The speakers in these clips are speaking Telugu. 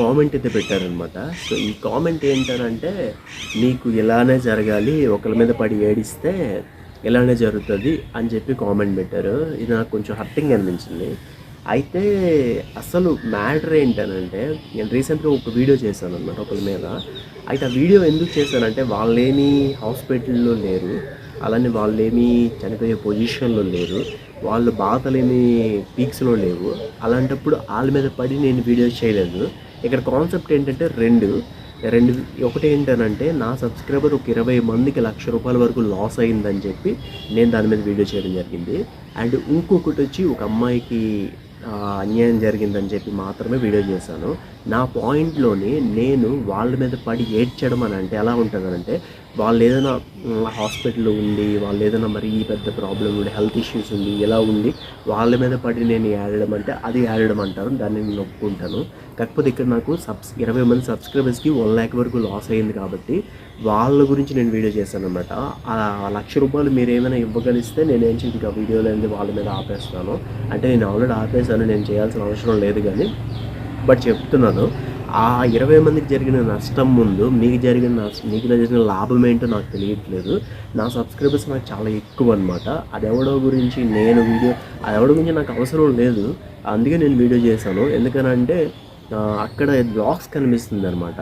కామెంట్ అయితే పెట్టారనమాట. సో ఈ కామెంట్ ఏంటనంటే నీకు ఇలానే జరగాలి ఒకరి మీద పడి ఏడిస్తే ఇలానే జరుగుతుంది అని చెప్పి కామెంట్ పెట్టారు. ఇది నాకు కొంచెం హర్టింగ్ అనిపించింది. అయితే అసలు మ్యాటర్ ఏంటనంటే నేను రీసెంట్గా ఒక వీడియో చేశాను అనమాట ఒకరి మీద. అయితే ఆ వీడియో ఎందుకు చేశానంటే వాళ్ళేమి హాస్పిటల్లో లేరు. అలానే వాళ్ళేమి చనిపోయే పొజిషన్లో లేరు. వాళ్ళు బాధలేమి పీక్స్లో లేవు. అలాంటప్పుడు వాళ్ళ మీద పడి నేను వీడియో చేయలేదు. ఇక్కడ కాన్సెప్ట్ ఏంటంటే రెండు. రెండు ఒకటి ఏంటనంటే నా సబ్స్క్రైబర్ ఒక ఇరవై మందికి లక్ష రూపాయల వరకు లాస్ అయిందని చెప్పి నేను దాని మీద వీడియో చేయడం జరిగింది. అండ్ ఇంకొకటి వచ్చి ఒక అమ్మాయికి అన్యాయం జరిగిందని చెప్పి మాత్రమే వీడియో చేశాను. నా పాయింట్లోని నేను వాళ్ళ మీద పడి ఏడ్చడం అని అంటే ఎలా ఉంటుందనంటే వాళ్ళు ఏదైనా హాస్పిటల్ హాస్పిటల్లో ఉండి వాళ్ళు ఏదైనా మరీ పెద్ద ప్రాబ్లం ఉండి హెల్త్ ఇష్యూస్ ఉండి ఎలా ఉండి వాళ్ళ మీద పడి నేను ఏడడం అంటే అది ఏడడం అంటారు దాన్ని నేను ఒప్పుకుంటాను. కాకపోతే ఇక్కడ నాకు సబ్స్ ఇరవై మంది సబ్స్క్రైబర్స్కి వన్ ల్యాక్ వరకు లాస్ అయింది కాబట్టి వాళ్ళ గురించి నేను వీడియో చేశాను అనమాట ఆ లక్ష రూపాయలు మీరు ఏమైనా ఇవ్వగలిస్తే నేను ఏం చేయదు ఆ వీడియోలో వాళ్ళ మీద ఆపేస్తాను. అంటే నేను ఆల్రెడీ ఆపేసాను నేను చేయాల్సిన అవసరం లేదు కానీ బట్ చెప్తున్నాను. ఆ ఇరవై మందికి జరిగిన నష్టం ముందు మీకు జరిగిన మీకు జరిగిన లాభం ఏంటో నాకు తెలియట్లేదు. నా సబ్స్క్రైబర్స్ నాకు చాలా ఎక్కువ అనమాట అదెవడో గురించి నేను వీడియో అదెవడో గురించి నాకు అవసరం లేదు. అందుకే నేను వీడియో చేశాను. ఎందుకనంటే అక్కడ బ్లాగ్స్ కనిపిస్తుంది అనమాట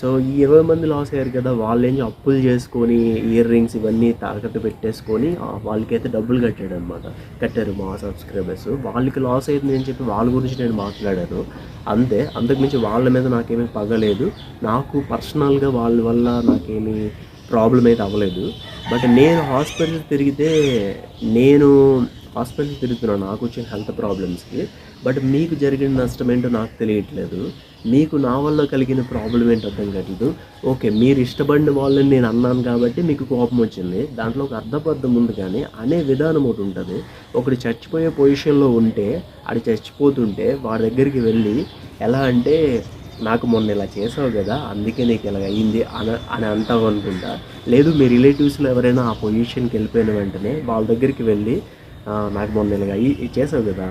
సో ఈ ఇరవై మంది లాస్ అయ్యారు కదా వాళ్ళేం అప్పులు చేసుకొని ఇయర్ రింగ్స్ ఇవన్నీ తాకట్టు పెట్టేసుకొని వాళ్ళకైతే డబ్బులు కట్టాడు అనమాట కట్టారు మా సబ్స్క్రైబర్స్ వాళ్ళకి లాస్ అయింది అని చెప్పి వాళ్ళ గురించి నేను మాట్లాడాను. అంతే. అంతకుమించి వాళ్ళ మీద నాకేమీ పగలేదు నాకు పర్సనల్గా వాళ్ళ వల్ల నాకేమీ ప్రాబ్లం అయితే అవ్వలేదు. బట్ నేను హాస్పిటల్ తిరిగితే నేను హాస్పిటల్కి తిరుగుతున్నాను నాకు వచ్చిన హెల్త్ ప్రాబ్లమ్స్కి బట్ మీకు జరిగిన నష్టం ఏంటో నాకు తెలియట్లేదు. మీకు నా వల్ల కలిగిన ప్రాబ్లం ఏంటో అర్థం కావట్లేదు ఓకే మీరు ఇష్టపడిన వాళ్ళని నేను అన్నాను కాబట్టి మీకు కోపం వచ్చింది. దాంట్లో ఒక అర్థబద్ధం ఉంది కానీ అనే విధానం ఒకటి ఉంటుంది. ఒకటి చచ్చిపోయే పొజిషన్లో ఉంటే అది చచ్చిపోతుంటే వాడి దగ్గరికి వెళ్ళి ఎలా అంటే నాకు మొన్న ఇలా చేసావు కదా అందుకే నీకు ఇలా అయ్యింది అని అని అంటావు అనుకుంటా లేదు మీ రిలేటివ్స్లో ఎవరైనా ఆ పొజిషన్కి వెళ్ళిపోయిన వెంటనే వాళ్ళ దగ్గరికి వెళ్ళి నాకు మొన్న ఇలాగ అయ్యి చేసావు కదా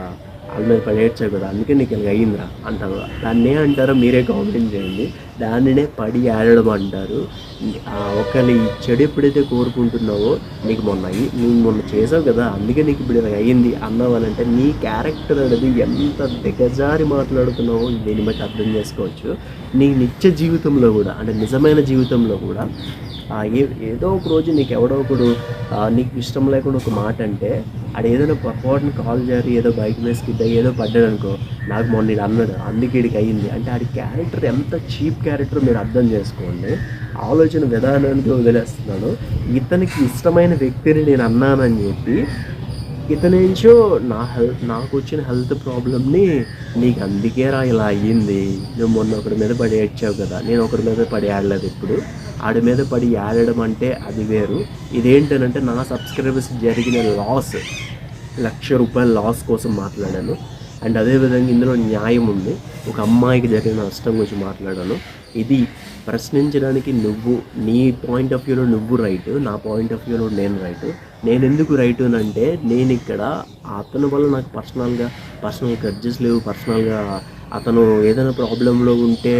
వాళ్ళ మీద పని ఏడ్చావు కదా అందుకే నీకు ఇలాగ అయ్యిందిరా అంటారు. దాన్నే అంటారో మీరే కామెంట్ చేయండి. దానినే పడి ఏడడం అంటారు. ఒకవేళ ఒకళ్ళు ఈ చెడు ఎప్పుడైతే కోరుకుంటున్నావో నీకు మొన్న అయ్యి నువ్వు మొన్న చేసావు కదా అందుకే నీకు ఇప్పుడు ఇలా అయ్యింది అన్నావు నీ క్యారెక్టర్ అనేది ఎంత దిగజారి మాట్లాడుతున్నావో దీన్ని బట్టి అర్థం చేసుకోవచ్చు. నీ నిత్య జీవితంలో కూడా అంటే నిజమైన జీవితంలో కూడా ఏదో ఒక రోజు నీకు ఎవడో ఒకడు నీకు ఇష్టం లేకుండా ఒక మాట అంటే అది ఏదైనా పొరపాటున కాల్ జారి ఏదో బైక్ మీద స్కిడ్ అయ్యి ఏదో పడ్డాడు అనుకో నాకు మొన్న ఇది అన్నాడు అందుకే ఇడికి అయ్యింది. అంటే ఆడి క్యారెక్టర్ ఎంత చీప్ క్యారెక్టర్ మీరు అర్థం చేసుకోండి. ఆలోచన విధానానికి వదిలేస్తున్నాను. ఇతనికి ఇష్టమైన వ్యక్తిని నేను అన్నానని చెప్పి ఇతనేంచో నా హెల్త్ నాకు వచ్చిన హెల్త్ ప్రాబ్లమ్ని నీకు అందుకే రా ఇలా అయ్యింది. నువ్వు మొన్న ఒకరి మీద పడి ఏడ్చావు కదా నేను ఒకరి మీద పడి ఆడలేదు ఇప్పుడు. ఆడి మీద పడి ఆడడం అంటే అది వేరు. ఇదేంటనంటే నా సబ్స్క్రైబర్స్ జరిగిన లాస్ లక్ష రూపాయల లాస్ కోసం మాట్లాడాను. అండ్ అదేవిధంగా ఇందులో న్యాయం ఉంది. ఒక అమ్మాయికి జరిగిన నష్టం గురించి మాట్లాడాను. ఇది ప్రశ్నించడానికి నువ్వు నీ పాయింట్ ఆఫ్ వ్యూలో నువ్వు రైట్ నా పాయింట్ ఆఫ్ వ్యూలో నేను రైట్ నేను ఎందుకు రైట్ అంటే నేను ఇక్కడ అతని వల్ల నాకు పర్సనల్గా పర్సనల్ గడ్జెస్ లేవు పర్సనల్గా అతను ఏదైనా ప్రాబ్లంలో ఉంటే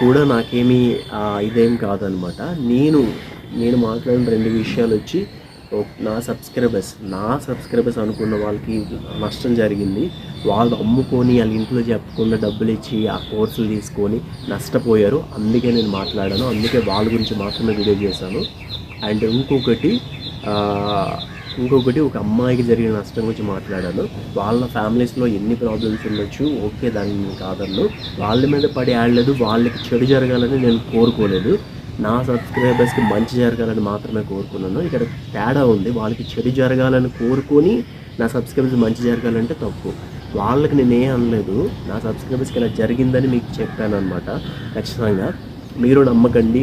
కూడా నాకేమీ ఇదేం కాదనమాట. నేను నేను మాట్లాడిన రెండు విషయాలు వచ్చి నా సబ్స్క్రైబర్స్ నా సబ్స్క్రైబర్స్ అనుకున్న వాళ్ళకి నష్టం జరిగింది. వాళ్ళు అమ్ముకొని వాళ్ళ ఇంట్లో చెప్పకుండా డబ్బులు ఇచ్చి ఆ కోర్సులు తీసుకొని నష్టపోయారు. అందుకే నేను మాట్లాడాను. అందుకే వాళ్ళ గురించి మాత్రమే వీడియో చేశాను. అండ్ ఇంకొకటి ఇంకొకటి ఒక అమ్మాయికి జరిగిన నష్టం గురించి మాట్లాడాను. వాళ్ళ ఫ్యామిలీస్లో ఎన్ని ప్రాబ్లమ్స్ ఉండొచ్చు? ఓకే దాన్ని నేను కాదన్ను. వాళ్ళ మీద పడి ఆడలేదు వాళ్ళకి చెడు జరగాలని నేను కోరుకోలేదు. నా సబ్స్క్రైబర్స్కి మంచి జరగాలని మాత్రమే కోరుకున్నాను. ఇక్కడ తేడా ఉంది. వాళ్ళకి చెడు జరగాలని కోరుకొని నా సబ్స్క్రైబర్స్ మంచి జరగాలంటే తప్పు. వాళ్ళకి నేను ఏం అనలేదు. నా సబ్స్క్రైబర్స్కి ఇలా జరిగిందని మీకు చెప్పాను అనమాట ఖచ్చితంగా. మీరు నమ్మకండి.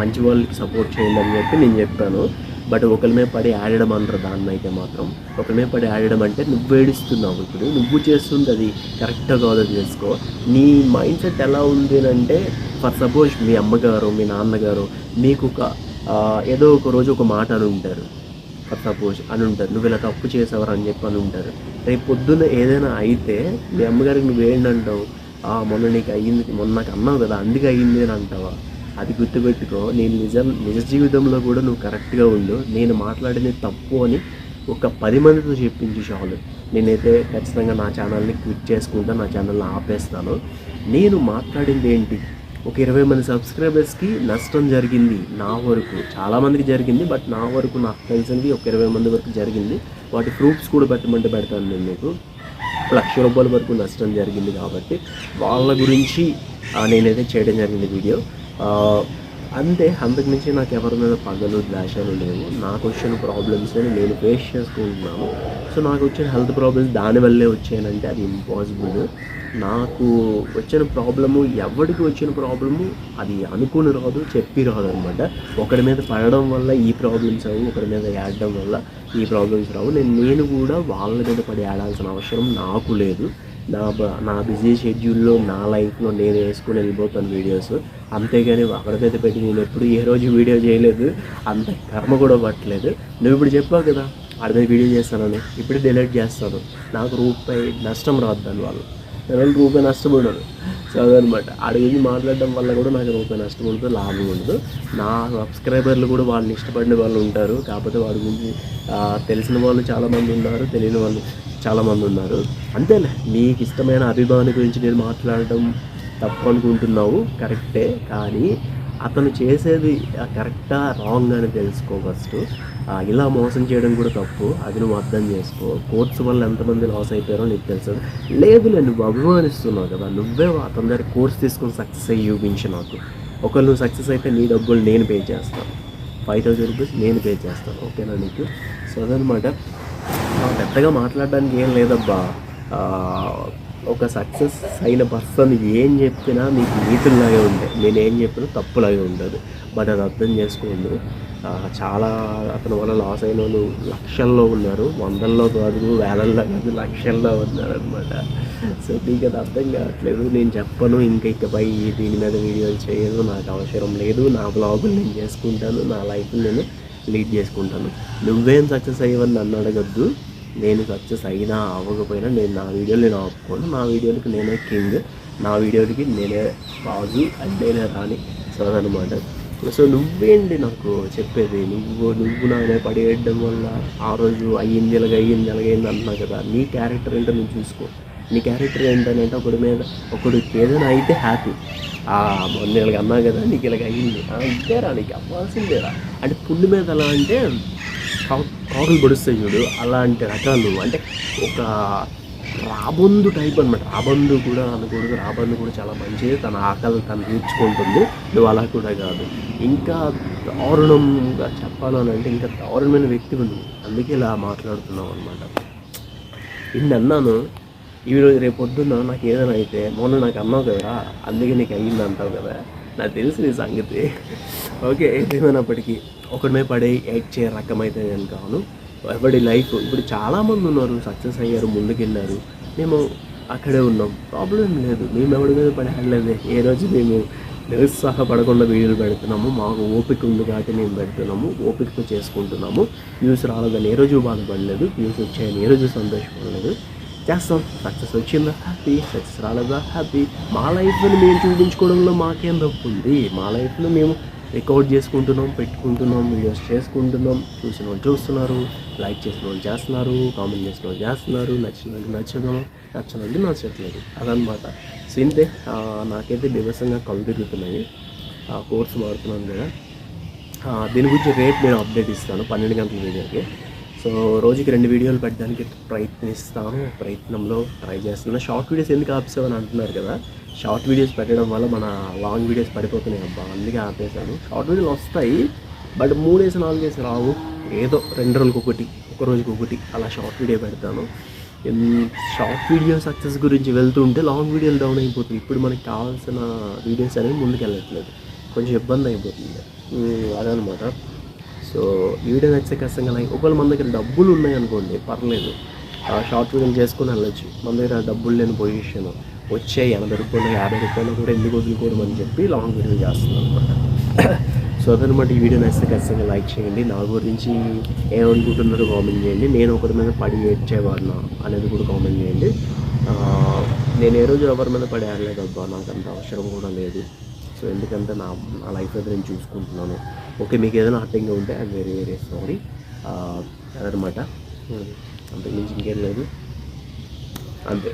మంచి వాళ్ళకి సపోర్ట్ చేయండి అని చెప్పి నేను చెప్పాను. బట్ ఒకరి మీద పడి ఆడడం అంటారు దాన్ని అయితే మాత్రం ఒకరి మీద పడి ఆడడం అంటే నువ్వు ఏడుస్తున్నావు ఇప్పుడు. నువ్వు చేస్తుంది అది కరెక్ట్గా కాదో చేసుకో. నీ మైండ్ సెట్ ఎలా ఉంది అంటే ఫర్ సపోజ్ మీ అమ్మగారు మీ నాన్నగారు మీకు ఒక ఏదో ఒక రోజు ఒక మాట అని ఉంటారు. ఫర్ సపోజ్ అని ఉంటారు. నువ్వు ఇలా తప్పు చేసేవారు అని చెప్పి అని ఉంటారు. రేపు పొద్దున్న ఏదైనా అయితే మీ అమ్మగారికి నువ్వు ఏంటంటావు మొన్న నీకు అయ్యింది మొన్న నాకు అన్నావు కదా అందుకే అయ్యింది అని అంటావా? అది గుర్తుపెట్టుకో నేను నిజం నిజ జీవితంలో కూడా నువ్వు కరెక్ట్గా ఉండు. నేను మాట్లాడింది తప్పు అని ఒక పది మందితో చెప్పించు చాలు. నేనైతే ఖచ్చితంగా నా ఛానల్ని క్విట్ చేసుకుంటా నా ఛానల్ని ఆపేస్తాను. నేను మాట్లాడింది ఏంటి? ఒక ఇరవై మంది సబ్స్క్రైబర్స్కి నష్టం జరిగింది నా వరకు. చాలామందికి జరిగింది బట్ నా వరకు నాకు తెలిసింది ఒక ఇరవై మంది వరకు జరిగింది. వాటి ప్రూఫ్స్ కూడా పెట్టమంటే పెడతాను నేను మీకు. లక్ష రూపాయల వరకు నష్టం జరిగింది కాబట్టి వాళ్ళ గురించి నేనైతే చేయడం జరిగింది వీడియో. అంతే అంతకుమించి నాకు ఎవరి మీద పగలు ద్వేషాలు లేవు. నాకు వచ్చిన ప్రాబ్లమ్స్ నేను ఫేస్ చేసుకుంటున్నాను. సో నాకు వచ్చిన హెల్త్ ప్రాబ్లమ్స్ దానివల్లే వచ్చాయనంటే అది ఇంపాసిబుల్ నాకు వచ్చిన ప్రాబ్లము ఎవరికి వచ్చిన ప్రాబ్లము అది అనుకుని రాదు చెప్పి రాదు అనమాట ఒకరి మీద పడడం వల్ల ఈ ప్రాబ్లమ్స్ అవు ఒకరి మీద ఏడడం వల్ల ఈ ప్రాబ్లమ్స్ రావు. నేను నేను కూడా వాళ్ళ మీద పడి ఆడాల్సిన అవసరం నాకు లేదు. నా బ- నా బిజీ షెడ్యూల్లో నా లైఫ్లో నేను వేసుకుని వెళ్ళిపోతాను వీడియోస్. అంతేగాని ఒకరి మీద పెట్టి నేను ఎప్పుడు ఏ రోజు వీడియో చేయలేదు. అంత కర్మ కూడా పట్టలేదు. నువ్వు ఇప్పుడు చెప్పావు కదా ఆడి మీద వీడియో చేస్తానని. ఇప్పుడు డిలీట్ చేస్తాను. నాకు రూపాయి నష్టం రాదు దానివల్ల. నేను రూపాయి నష్టం సో అదనమాట. అడిగింది మాట్లాడడం వల్ల కూడా నాకు రూపాయి నష్టం ఉండదు లాభం ఉండదు. నా సబ్స్క్రైబర్లు కూడా వాళ్ళని ఇష్టపడిన వాళ్ళు ఉంటారు. కాకపోతే వాడి గురించి తెలిసిన వాళ్ళు చాలామంది ఉన్నారు. తెలియని వాళ్ళు చాలామంది ఉన్నారు. అంతేలే నీకు ఇష్టమైన అభిమాని గురించి నేను మాట్లాడడం తప్పు అనుకుంటున్నావు కరెక్టే. కానీ అతను చేసేది కరెక్టా రాంగ్ అని తెలుసుకో ఫస్ట్. ఇలా మోసం చేయడం కూడా తప్పు. అది నువ్వు అర్థం చేసుకో. కోర్స్ వల్ల ఎంతమంది లాస్ అయిపోయారో నీకు తెలుసు. లేదులే నువ్వు అభిమానిస్తున్నావు కదా. నువ్వే అతని దగ్గర కోర్స్ తీసుకొని సక్సెస్ అయ్యి చూపించు నాకు. ఒకవేళ నువ్వు సక్సెస్ అయితే నీ డబ్బులు నేను పే చేస్తాను. ఫైవ్ థౌసండ్ రూపీస్ నేను పే చేస్తాను. ఓకేనా నీకు? సో అదనమాట. పెద్దగా మాట్లాడడానికి ఏం లేదబ్బా. ఒక సక్సెస్ అయిన పర్సన్ ఏం చెప్పినా మీకు నీతుల్లాగే ఉండే. నేను ఏం చెప్పినా తప్పులాగే ఉండదు. బట్ అది అర్థం చేసుకోండి. చాలా అతని వల్ల లాస్ అయిన వాళ్ళు లక్షల్లో ఉన్నారు. వందల్లో కాదు వేలల్లో కాదు లక్షల్లో ఉన్నారు అనమాట సో నీకు అది అర్థం కావట్లేదు. నేను చెప్పను. ఇంకా ఇకపై దీని మీద వీడియోలు చేయను. నాకు అవసరం లేదు. నా బ్లాగులు నేను చేసుకుంటాను. నా లైఫ్ నేను లీడ్ చేసుకుంటాను. నువ్వేం సక్సెస్ అయ్యవని నన్ను అడగద్దు. నేను సక్సెస్ అయినా అవ్వకపోయినా నేను నా వీడియోలు నేను ఆపుకోను. నా వీడియోలకి నేనే కింగ్. నా వీడియోలకి నేనే రాజు అండ్ రాని సో సో నువ్వేంటి నాకు చెప్పేది? నువ్వు నువ్వు నానే పడేయడం వల్ల ఆ రోజు అయ్యింది ఇలాగ అయ్యింది ఇలాగైంది అంటున్నావు కదా. నీ క్యారెక్టర్ ఏంటో నువ్వు చూసుకో. నీ క్యారెక్టర్ ఏంటంటే ఒకడి మీద ఒకడికి ఏదైనా అయితే హ్యాపీ ఆ మొన్న ఇలాగ అన్నా కదా నీకు ఇలాగ అయ్యింది. ఆ, ఇంతేరా నీకు అవ్వాల్సిందేరా అంటే పుండు మీద ఎలా అంటే కాకులు పొడుస్తాయి చూడు అలాంటి రకాలు. అంటే ఒక రాబందు టైప్ అనమాట రాబందు కూడా అనకూడదు రాబందు కూడా చాలా మంచిది. తన ఆకలి తను తీర్చుకుంటుంది. నువ్వు అలా కూడా కాదు. ఇంకా దారుణంగా చెప్పాలని అంటే ఇంకా దారుణమైన వ్యక్తి ఉంది. అందుకే ఇలా మాట్లాడుతున్నావు అనమాట ఇన్ని అన్నాను ఈరోజు రేపు పొద్దున్న నాకు ఏదైనా అయితే మొన్న నాకు అన్నావు కదా అందుకే నీకు అయ్యింది అంటావు కదా. నాకు తెలుసు నీ సంగతి. ఓకే ఏదేమైనప్పటికీ ఒకడిమే మీద పడే చే రకం రకమైతే నేను కాను. ఎవరి లైఫ్ ఇప్పుడు చాలామంది ఉన్నారు సక్సెస్ అయ్యారు ముందుకెళ్ళారు. మేము అక్కడే ఉన్నాం. ప్రాబ్లం లేదు. మేము ఎవరి మీద పడే పడలేదు ఏ రోజు మేము నిరుత్సాహపడకుండా వీడియోలు పెడుతున్నాము. మాకు ఓపిక ఉంది కాబట్టి మేము పెడుతున్నాము. ఓపికతో చేసుకుంటున్నాము. వ్యూస్ రాలేదని ఏ రోజు బాధపడలేదు. వ్యూస్ వచ్చాయని ఏ రోజు సంతోషపడలేదు. చేస్తాం. సక్సెస్ వచ్చిందా? హ్యాపీ. సక్సెస్ రాలేదా? హ్యాపీ. మా లైఫ్ని మేము చూపించుకోవడంలో మాకేం తప్పు ఉంది? మా లైఫ్లో మేము రికార్డ్ చేసుకుంటున్నాం పెట్టుకుంటున్నాం వీడియోస్ చేసుకుంటున్నాం చూసిన వాళ్ళు చూస్తున్నారు లైక్ చేసిన వాళ్ళు చేస్తున్నారు కామెంట్ చేసిన వాళ్ళు చేస్తున్నారు నచ్చిన వాళ్ళు నచ్చడం నచ్చిన వాళ్ళు నచ్చట్లేదు. అదనమాట. సో ఇంతే నాకైతే బీభత్సంగా కళ్ళు తిరుగుతున్నాయి. ఆ కోర్స్ మారుతున్నాం కదా. దీని గురించి రేపు నేను అప్డేట్ ఇస్తాను పన్నెండు గంటల వీడియోకి. సో రోజుకి రెండు వీడియోలు పెట్టడానికి ప్రయత్నిస్తాను ప్రయత్నంలో ట్రై చేస్తున్నాను. షార్ట్ వీడియోస్ ఎందుకు ఆపిస్తామని అంటున్నారు కదా. షార్ట్ వీడియోస్ పెట్టడం వల్ల మన లాంగ్ వీడియోస్ పడిపోతున్నాయి అబ్బా అందుకే ఆపేసాను షార్ట్ వీడియోలు వస్తాయి బట్ మూడు వేసి నాలుగు వేసి రావు. ఏదో రెండు రోజులకి ఒకటి ఒక రోజుకి ఒకటి అలా షార్ట్ వీడియో పెడతాను. షార్ట్ వీడియో సక్సెస్ గురించి వెళ్తుంటే లాంగ్ వీడియోలు డౌన్ అయిపోతుంది ఇప్పుడు మనకి కావాల్సిన వీడియోస్ అనేవి ముందుకెళ్ళట్లేదు. కొంచెం ఇబ్బంది అయిపోతుంది. అదనమాట. సో వీడియో నచ్చితే ఖచ్చితంగా లైక్. ఒకవేళ మన దగ్గర డబ్బులు ఉన్నాయనుకోండి పర్లేదు. ఆ షార్ట్ వీడియోలు చేసుకొని వెళ్ళొచ్చు. మన దగ్గర డబ్బులు లేని పొజిషన్. వచ్చే ఎనభై రూపాయలు యాభై రూపాయలు కూడా ఎందుకు వదులుకోవడం అని చెప్పి లాంగ్ వీడియో చేస్తున్నాను అనమాట సో అదనమాట ఈ వీడియో నచ్చితే ఖచ్చితంగా లైక్ చేయండి. నా గురించి ఏమనుకుంటున్నారో కామెంట్ చేయండి. నేను ఒకరి మీద పడి ఏడ్చేవాడినా అనేది కూడా కామెంట్ చేయండి. నేను ఏ రోజు ఎవరి మీద పడి ఆడలేదు అబ్బా నాకు అంత అవసరం కూడా లేదు. సో ఎందుకంటే నా నా లైఫ్ అయితే నేను చూసుకుంటున్నాను. ఓకే మీకు ఏదైనా హర్టింగ్గా ఉంటే అది వేరే వేరే సారీ అదనమాట అంతకుమించి ఇంకేం లేదు. అంతే.